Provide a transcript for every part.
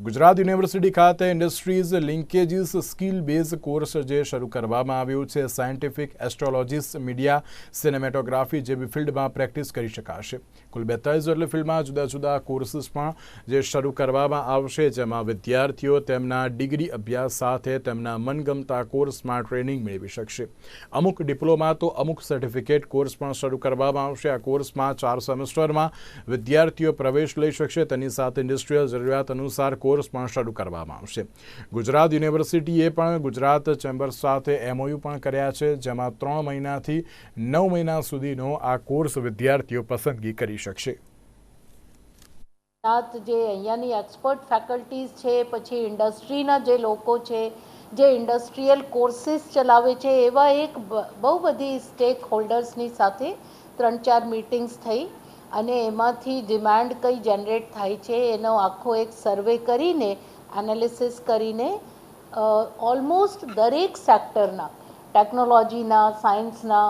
Gujarat university ખાતે industries linkages skill base course જે શરૂ કરવામાં આવ્યું છે, સાયન્ટિફિક એસ્ટ્રોલોજીસ, મીડિયા, સિનેમેટોગ્રાફી જેવી ફિલ્ડમાં પ્રેક્ટિસ કરી શકાશે. કુલ બેતાલીસ જેટલી ફિલ્ડમાં જુદા જુદા કોર્સીસ પણ જે શરૂ કરવામાં આવશે, જેમાં વિદ્યાર્થીઓ તેમના ડિગ્રી અભ્યાસ સાથે તેમના મનગમતા કોર્સમાં ટ્રેનિંગ મેળવી શકશે. અમુક ડિપ્લોમા તો અમુક સર્ટિફિકેટ કોર્સ પણ શરૂ કરવામાં આવશે. આ કોર્સમાં ચાર સેમેસ્ટરમાં વિદ્યાર્થીઓ પ્રવેશ લઈ શકશે. તેની સાથે ઇન્ડસ્ટ્રીયલ જરૂરિયાત અનુસાર કોર્સ પણ શરૂ કરવામાં આવશે. ગુજરાત યુનિવર્સિટીએ પણ ગુજરાત ચેમ્બર સાથે એમઓયુ પણ કર્યા છે, જેમાં ત્રણ મહિનાથી નવ મહિના સુધીનો આ કોર્સ વિદ્યાર્થીઓ પસંદગી કરી શકશે. ગુજરાત જે અહીંયાની એક્સપર્ટ ફેકલ્ટીઝ છે, પછી ઇન્ડસ્ટ્રીના જે લોકો છે, જે ઇન્ડસ્ટ્રીયલ કોર્સીસ ચલાવે છે, એવા એક બહુ બધી સ્ટેક હોલ્ડર્સની સાથે ત્રણ ચાર મીટિંગ્સ થઈ. અને એમાંથી ડિમાન્ડ કઈ જનરેટ થાય છે એનો આખો એક સર્વે કરીને એનાલિસિસ કરીને ઓલમોસ્ટ દરેક સેક્ટરના ટેકનોલોજીના સાયન્સના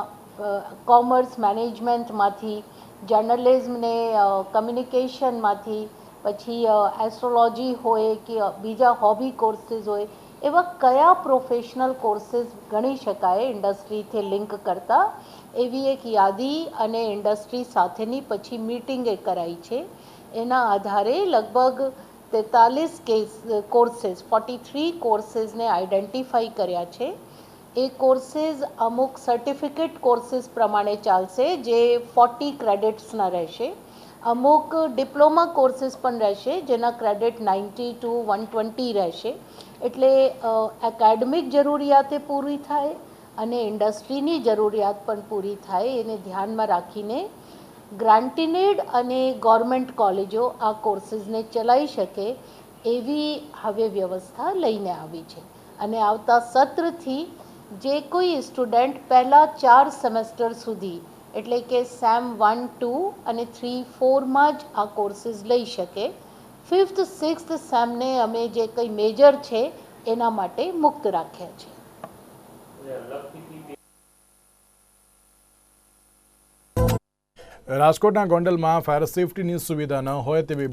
કોમર્સ મેનેજમેન્ટમાંથી જર્નલિઝમને કમ્યુનિકેશનમાંથી પછી એસ્ટ્રોલોજી હોય કે બીજા હોબી કોર્સીસ હોય એવા કયા પ્રોફેશનલ કોર્સીસ ગણી શકાય ઇન્ડસ્ટ્રીથી લિંક કરતા? એવી એક યાદી અને ઇન્ડસ્ટ્રી સાથેની પછી મીટિંગે કરાઈ છે. એના આધારે લગભગ તેતાલીસ કેસ કોર્સીસ ફોર્ટી થ્રી કોર્સીસને આઈડેન્ટિફાઈ કર્યા છે. એ કોર્સીસ અમુક સર્ટિફિકેટ કોર્સીસ પ્રમાણે ચાલશે જે ફોર્ટી ક્રેડિટ્સના રહેશે. અમુક ડિપ્લોમા કોર્સીસ પણ રહેશે, જેના credit ninety to one twenty રહેશે. એટલે એકેડમિક જરૂરિયાતે પૂરી થાય અને ઇન્ડસ્ટ્રીની જરૂરિયાત પણ પૂરી થાય, એને ધ્યાનમાં રાખીને ગ્રાન્ટીનેડ અને ગવર્મેન્ટ કોલેજો આ કોર્સીસને ચલાવી શકે એવી હવે વ્યવસ્થા લઈને આવી છે. અને આવતા સત્રથી જે કોઈ સ્ટુડન્ટ પહેલાં ચાર સેમેસ્ટર સુધી એટલે કે સેમ વન ટુ અને થ્રી ફોરમાં જ આ કોર્સીસ લઈ શકે. ફિફ્થ સિક્સ્થ સેમને અમે જે કંઈ મેજર છે, એના માટે મુક્ત રાખ્યા છે. રાજકોટના ગોંડલમાં ફાયર સેફટીની સુવિધા ન હોય તેવી